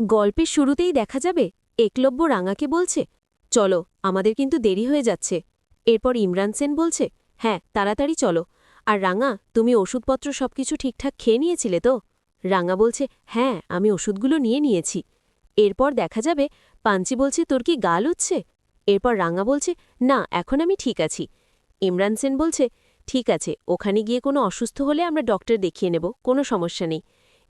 গল্পের শুরুতেই দেখা যাবে একলব্য রাঙাকে বলছে, চলো, আমাদের কিন্তু দেরি হয়ে যাচ্ছে। এরপর ইমরান সেন বলছে হ্যাঁ তাড়াতাড়ি চলো। আর রাঙা, তুমি ওষুধপত্র সবকিছু ঠিকঠাক খেয়ে নিয়েছিলে তো? রাঙা বলছে হ্যাঁ আমি ওষুধগুলো নিয়ে নিয়েছি। এরপর দেখা যাবে পাঞ্চি বলছে, তোর কি গাল উঠছে? এরপর রাঙা বলছে, না, এখন আমি ঠিক আছি। ইমরান সেন বলছে, ঠিক আছে, ওখানে গিয়ে কোনো অসুস্থ হলে আমরা ডক্টর দেখিয়ে নেব, কোনো সমস্যা নেই।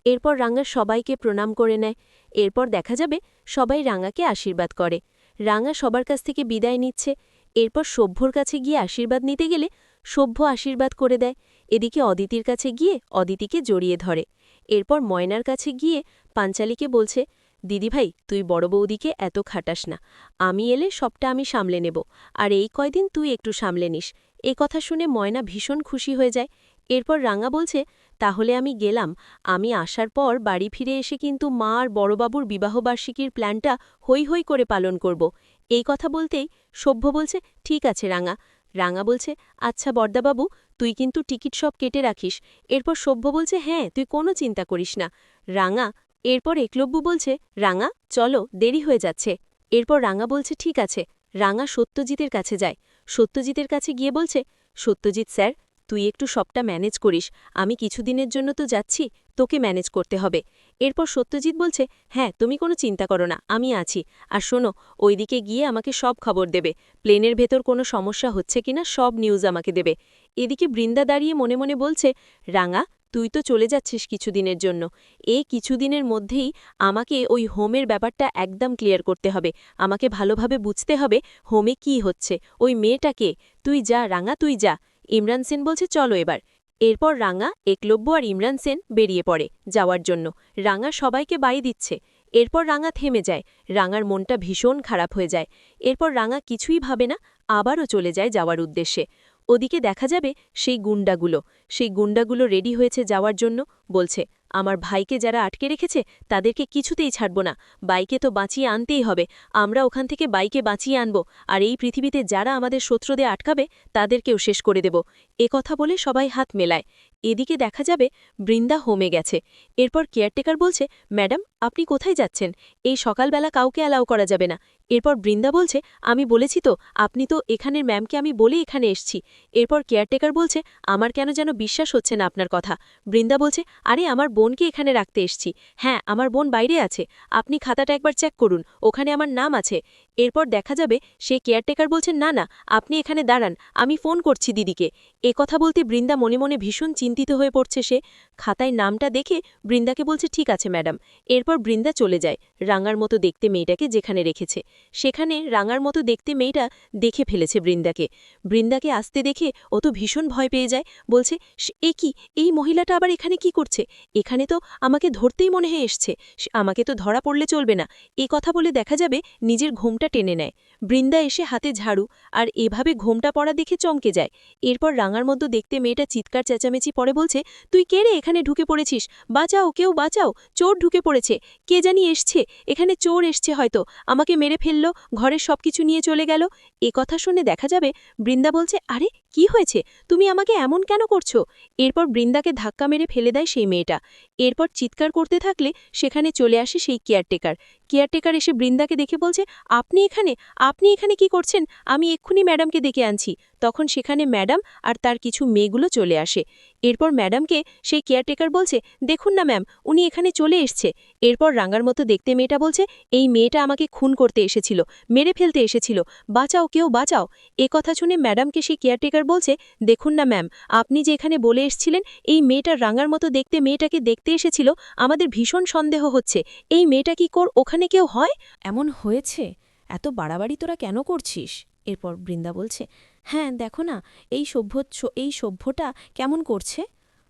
এরপর রাঙা সবাইকে প্রণাম করে নেয়। এরপর দেখা যাবে সবাই রাঙাকে আশীর্বাদ করে। রাঙা সবার কাছ থেকে বিদায় নিচ্ছে। এরপর সভ্যর কাছে গিয়ে আশীর্বাদ নিতে গেলে সভ্য আশীর্বাদ করে দেয়। এদিকে অদিতির কাছে গিয়ে অদিতিকে জড়িয়ে ধরে। এরপর ময়নার কাছে গিয়ে পাঞ্চালীকে বলছে দিদিভাই তুই বড় বৌদিকে এত খাটাস না। আমি এলে সবটা আমি সামলে নেব। আর এই কয়দিন তুই একটু সামলে নিস। এ কথা শুনে ময়না ভীষণ খুশি হয়ে যায়। এরপর রাঙা বলছে, তাহলে আমি গেলাম। আমি আসার পর বাড়ি ফিরে এসে কিন্তু মা আর বড়বাবুর বিবাহবার্ষিকীর প্ল্যানটা হৈ হৈ করে পালন করব। এই কথা বলতেই সভ্য বলছে, ঠিক আছে রাঙা। রাঙা বলছে আচ্ছা বর্দাবাবু তুই কিন্তু টিকিট সব কেটে রাখিস। এরপর সভ্য বলছে হ্যাঁ তুই কোনো চিন্তা করিস না। রাঙা এরপর একলব্য বলছে, রাঙা, চলো, দেরি হয়ে যাচ্ছে। এরপর রাঙা বলছে, ঠিক আছে। রাঙা সত্যজিতের কাছে যায়। সত্যজিতের কাছে গিয়ে বলছে, সত্যজিৎ স্যার তুই একটু সবটা ম্যানেজ করিস, আমি কিছুদিনের জন্য তো যাচ্ছি, তোকে ম্যানেজ করতে হবে। এরপর সত্যজিৎ বলছে হ্যাঁ তুমি কোনো চিন্তা করো না, আমি আছি। আর শোনো, ওইদিকে গিয়ে আমাকে সব খবর দেবে। প্লেনের ভেতর কোনো সমস্যা হচ্ছে কিনা, সব নিউজ আমাকে দেবে। এদিকে বৃন্দা দাঁড়িয়ে মনে মনে বলছে, রাঙা, তুই তো চলে যাচ্ছিস কিছুদিনের জন্য। এ কিছুদিনের মধ্যেই আমাকে ওই হোমের ব্যাপারটা একদম ক্লিয়ার করতে হবে। আমাকে ভালোভাবে বুঝতে হবে, হোমে কি হচ্ছে। ওই মেয়েটাকে তুই যা, রাঙা, তুই যা। ইমরান সেন বলছে, চলো এবার। এরপর রাঙা, একলব্য আর ইমরান সেন বেরিয়ে পড়ে যাওয়ার জন্য। রাঙা সবাইকে বাই দিচ্ছে। এরপর রাঙা থেমে যায়। রাঙার মনটা ভীষণ খারাপ হয়ে যায়। এরপর রাঙা কিছুই ভাবে না, আবারও চলে যায় যাওয়ার উদ্দেশ্যে। ওদিকে দেখা যাবে সেই গুন্ডাগুলো। সেই গুন্ডাগুলো রেডি হয়েছে যাওয়ার জন্য বলছে আমার ভাইকে যারা আটকে রেখেছে, তাদেরকে কিছুতেই ছাড়ব না। বাইকে তো বাঁচিয়ে আনতেই হবে। আমরা ওখান থেকে বাইকে বাঁচিয়ে আনব। আর এই পৃথিবীতে যারা আমাদের শত্রুদের আটকাবে, তাদেরকেও শেষ করে দেব। এ কথা বলে সবাই হাত মেলায়। এদিকে দেখা যাবে, বৃন্দা হোমে গেছে। এরপর কেয়ারটেকার বলছে, ম্যাডাম আপনি কোথায় যাচ্ছেন? এই সকালবেলা কাউকে অ্যালাউ করা যাবে না। এরপর বৃন্দা বলছে, আমি বলেছি তো, আপনি তো এখানের ম্যামকে আমি বলে এখানে এসছি। এরপর কেয়ারটেকার বলছে, আমার কেন যেন বিশ্বাস হচ্ছে না আপনার কথা। বৃন্দা বলছে, আরে, আমার বোনকে এখানে রাখতে এসছি। হ্যাঁ আমার বোন বাইরে আছে। আপনি খাতাটা একবার চেক করুন, ওখানে আমার নাম আছে। এরপর দেখা যাবে, সে কেয়ারটেকার বলছে, না না, আপনি এখানে দাঁড়ান, আমি ফোন করছি দিদিকে। এ কথা বলতে বৃন্দা মনে মনে ভীষণ চিন্তিত হয়ে পড়ছে সে। খাতায় নামটা দেখে বৃন্দাকে বলছে, ঠিক আছে, ম্যাডাম। এরপর বৃন্দা চলে যায়, রাঙার মতো দেখতে মেয়েটাকে যেখানে রেখেছে। সেখানে রাঙার মতো দেখতে মেয়েটা দেখে ফেলেছে বৃন্দাকে। বৃন্দাকে আসতে দেখে ও তো ভীষণ ভয় পেয়ে যায়, বলছে, "স- এ কি? এই মহিলাটা আবার এখানে কি করছে? এখানে তো আমাকে ধরতেই মনে হয়ে এসছে। আমাকে তো ধরা পড়লে চলবে না। এ কথা বলে দেখা যাবে নিজের ঘোমটা টেনে নেয়। বৃন্দা এসে হাতে ঝাড়ু আর এভাবে ঘোমটা পড়া দেখে চমকে যায়। এরপর রাঙার মতো দেখতে মেয়েটা চিৎকার চেঁচামেচি পরে বলছে, তুই কে রে এখানে ঢুকে পড়েছিস? বাঁচাও, কেউ বাঁচাও, চোর ঢুকে পড়েছে। কে জানি এসছে, এখানে চোর এসছে হয়তো, আমাকে মেরে ফেলল, ঘরের সব কিছু নিয়ে চলে গেল। এ কথা শুনে দেখা যাবে, বৃন্দা বলছে, আরে, কি হয়েছে? তুমি আমাকে এমন কেন করছ? এরপর বৃন্দাকে ধাক্কা মেরে ফেলে দেয় সেই মেয়েটা। এরপর চিৎকার করতে থাকলে সেখানে চলে আসে সেই কেয়ারটেকার। কেয়ারটেকার এসে বৃন্দাকে দেখে বলছে, আপনি এখানে? আপনি এখানে কি করছেন? আমি এক্ষুনি ম্যাডামকে ডেকে আনছি। তখন সেখানে ম্যাডাম আর তার কিছু মেয়েগুলো চলে আসে। এরপর ম্যাডামকে সেই কেয়ারটেকার বলছে, দেখুন না ম্যাম, উনি এখানে চলে এসছে। এরপর রাঙার মতো দেখতে মেয়েটা বলছে, এই মেয়েটা আমাকে খুন করতে এসেছিল, মেরে ফেলতে এসেছিল। বাঁচাও কেউ, বাঁচাও। এ কথা শুনে ম্যাডামকে সেই কেয়ারটেকার বলছে, দেখুন না ম্যাম, আপনি যে এখানে বলে এসছিলেন, এই মেয়েটা রাঙার মতো দেখতে মেয়েটাকে দেখতে এসেছিল, আমাদের ভীষণ সন্দেহ হচ্ছে, এই মেয়েটা কি কর ওখানে কেউ হয়? এমন হয়েছে? এত বাড়াবাড়ি তোরা কেন করছিস? এরপর বৃন্দা বলছে হ্যাঁ দেখো না, এই সভ্য এই সভ্যটা কেমন করছে?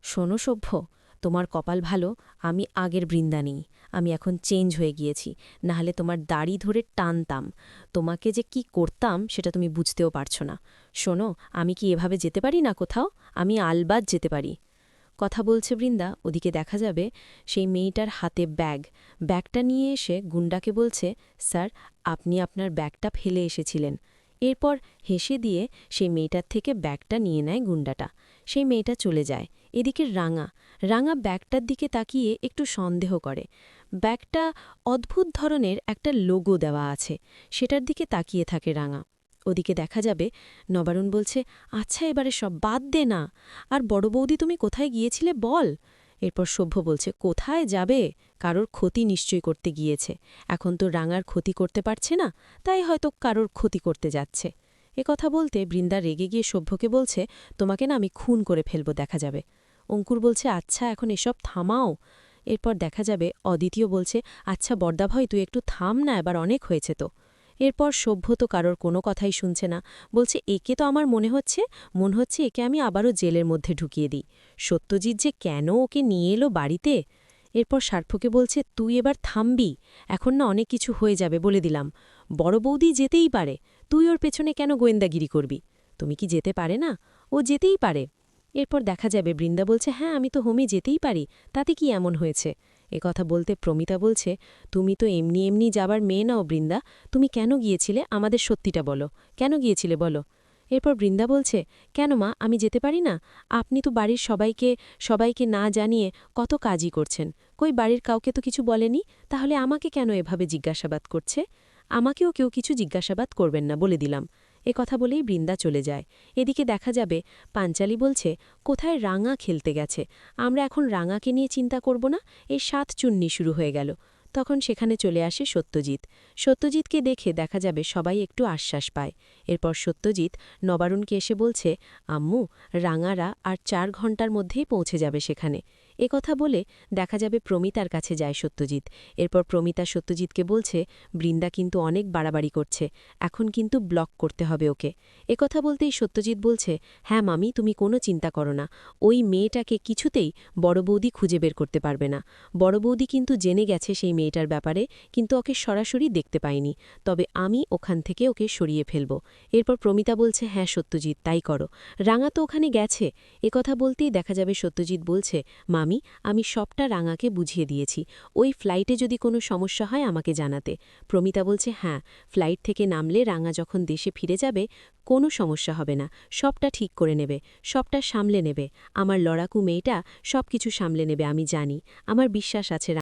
শোনো সভ্য, তোমার কপাল ভালো, আমি আগের বৃন্দা নেই, আমি এখন চেঞ্জ হয়ে গিয়েছি, নাহলে তোমার দাড়ি ধরে টানতাম। তোমাকে যে কি করতাম, সেটা তুমি বুঝতেও পারছ না। শোনো, আমি কি এভাবে যেতে পারি না কোথাও? আমি আলবাদ যেতে পারি। কথা বলছে বৃন্দা, ওদিকে দেখা যাবে সেই মেয়েটার হাতে ব্যাগ। ব্যাগটা নিয়ে এসে গুন্ডাকে বলছে, স্যার, আপনি আপনার ব্যাগটা ফেলে এসেছিলেন। এরপর হেসে দিয়ে সেই মেয়েটার থেকে ব্যাগটা নিয়ে নেয় গুন্ডাটা। সেই মেয়েটা চলে যায়। এদিকে রাঙা রাঙা ব্যাগটার দিকে তাকিয়ে একটু সন্দেহ করে। ব্যাগটা অদ্ভুত ধরনের একটা লোগো দেওয়া আছে। সেটার দিকে তাকিয়ে থাকে রাঙা। ওদিকে দেখা যাবে। নবারুণ বলছে আচ্ছা এবারে সব বাদ দে না। আর বড় বৌদি, তুমি কোথায় গিয়েছিলে বল? এরপর সভ্য বলছে, কোথায় যাবে? কারোর ক্ষতি নিশ্চয়ই করতে গিয়েছে। এখন তো রাঙার ক্ষতি করতে পারছে না, তাই হয়তো কারোর ক্ষতি করতে যাচ্ছে। এ কথা বলতে বৃন্দা রেগে গিয়ে সভ্যকে বলছে, তোমাকে না আমি খুন করে ফেলব, দেখা যাবে। অঙ্কুর বলছে আচ্ছা এখন এসব থামাও। এরপর দেখা যাবে অদ্বিতীয় বলছে আচ্ছা বর্দাভয়, তুই একটু থাম না, এবার অনেক হয়েছে তো। এরপর সভ্য তো কারোর কোনো কথাই শুনছে না। বলছে, একে তো আমার মনে হচ্ছে মনে হচ্ছে একে আমি আবারও জেলের মধ্যে ঢুকিয়ে দিই। সত্যজিৎ যে কেন ওকে নিয়ে এলো বাড়িতে? এরপর সার্থকে বলছে, তুই এবার থামবি, এখন না অনেক কিছু হয়ে যাবে বলে দিলাম। বড় বৌদি যেতেই পারে, তুই ওর পেছনে কেন গোয়েন্দাগিরি করবি? তুমি কি যেতে পারে না? ও যেতেই পারে। এরপর দেখা যাবে, বৃন্দা বলছে হ্যাঁ আমি তো হোমে যেতেই পারি, তাতে কি এমন হয়েছে? এ কথা বলতে প্রমিতা বলছে, তুমি তো এমনি এমনি যাবার মেয়ে নাও বৃন্দা, তুমি কেন গিয়েছিলে? আমাদের সত্যিটা বলো। কেন গিয়েছিলে বলো? এরপর বৃন্দা বলছে, কেন মা? আমি যেতে পারি না? আপনি তো বাড়ির সবাইকে সবাইকে না জানিয়ে কত কাজই করছেন। কই বাড়ির কাউকে তো কিছু বলেনি? তাহলে আমাকে কেন এভাবে জিজ্ঞাসাবাদ করছে? আমাকেও কেউ কিছু জিজ্ঞাসাবাদ করবেন না বলে দিলাম। এ কথা বলেই বৃন্দা চলে যায়। এদিকে দেখা যাবে, পাঞ্চালি বলছে, কোথায় রাঙা খেলতে গেছে? আমরা এখন রাঙাকে নিয়ে চিন্তা করব না এই সাত চুন্নি শুরু হয়ে গেল। তখন সেখানে চলে আসে সত্যজিৎ। সত্যজিৎকে দেখে দেখা যাবে সবাই একটু আশ্বাস পায়। এরপর সত্যজিৎ নবারুণকে এসে বলছে, আম্মু, রাঙারা আর চার ঘণ্টার মধ্যেই পৌঁছে যাবে সেখানে। এ কথা বলে দেখা যাবে প্রমিতার কাছে যায় সত্যজিৎ। এরপর প্রমিতা সত্যজিৎকে বলছে, বৃন্দা কিন্তু অনেক বাড়াবাড়ি করছে, এখন কিন্তু ব্লক করতে হবে ওকে। এ কথা বলতেই সত্যজিৎ বলছে হ্যাঁ মামি, তুমি কোনো চিন্তা করো না। ওই মেয়েটাকে কিছুতেই বড় বৌদি খুঁজে বের করতে পারবে না। বড় বৌদি কিন্তু জেনে গেছে সেই মেয়েটার ব্যাপারে, কিন্তু ওকে সরাসরি দেখতে পাইনি তবে আমি ওখান থেকে ওকে সরিয়ে ফেলব। এরপর প্রমিতা বলছে হ্যাঁ সত্যজিৎ, তাই করো। রাঙা তো ওখানে গেছে। কথা বলতেই দেখা যাবে সত্যজিৎ বলছে মামি আমি সবটা রাঙাকে বুঝিয়ে দিয়েছি। ওই ফ্লাইটে যদি কোনো সমস্যা হয় আমাকে জানাতে। প্রমিতা বলছে হ্যাঁ ফ্লাইট থেকে নামলে রাঙা যখন দেশে ফিরে যাবে, কোনো সমস্যা হবে না। সবটা ঠিক করে নেবে, সবটা সামলে নেবে। আমার লড়াকু মেয়েটা সব কিছু সামলে নেবে, আমি জানি। আমার বিশ্বাস আছে